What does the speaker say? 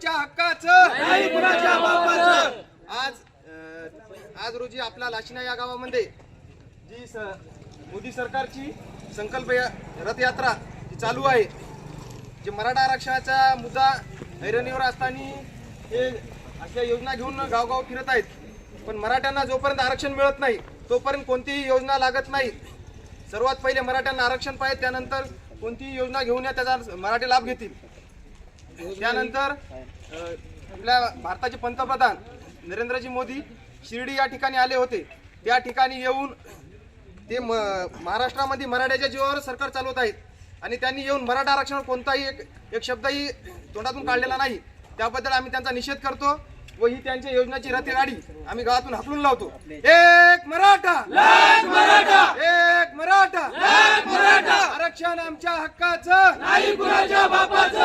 तुमच्या हक्काचं. नाही कुणाच्या आज आज रोजी आपला लाशिना या गावामध्ये जी स- मोदी सरकारची संकल्प रथयात्रा जी चालू आहे जे मराठा आरक्षणाचा मुद्दा हैरणीवर असताना हे अशा योजना घेऊन गावगाव फिरत आहेत. पण मराठ्यांना जोपर्यंत आरक्षण मिळत नाही तोपर्यंत कोणतीही योजना लागत नाही. सर्वात पहिले मराठ्यांना आरक्षण पाहिजे त्यानंतर कोणतीही योजना घेऊन या त्याचा मराठी लाभ घेतील. त्यानंतर आपल्या भारताचे पंतप्रधान नरेंद्रजी मोदी शिर्डी या ठिकाणी आले होते. त्या ठिकाणी येऊन ते म महाराष्ट्रामध्ये मराठ्याच्या जीवावर सरकार चालवत आहेत. आणि त्यांनी येऊन मराठा आरक्षणावर कोणताही एक एक शब्दही तोंडातून काढलेला नाही. त्याबद्दल आम्ही त्यांचा निषेध करतो व ही त्यांच्या योजनेची रथगाडी आम्ही गावातून हाकलून लावतो. एक मराठा! मराठा! एक मराठा! मराठा! आरक्षण आमच्या हक्काचं! नाही कुणाच्या बापाचं!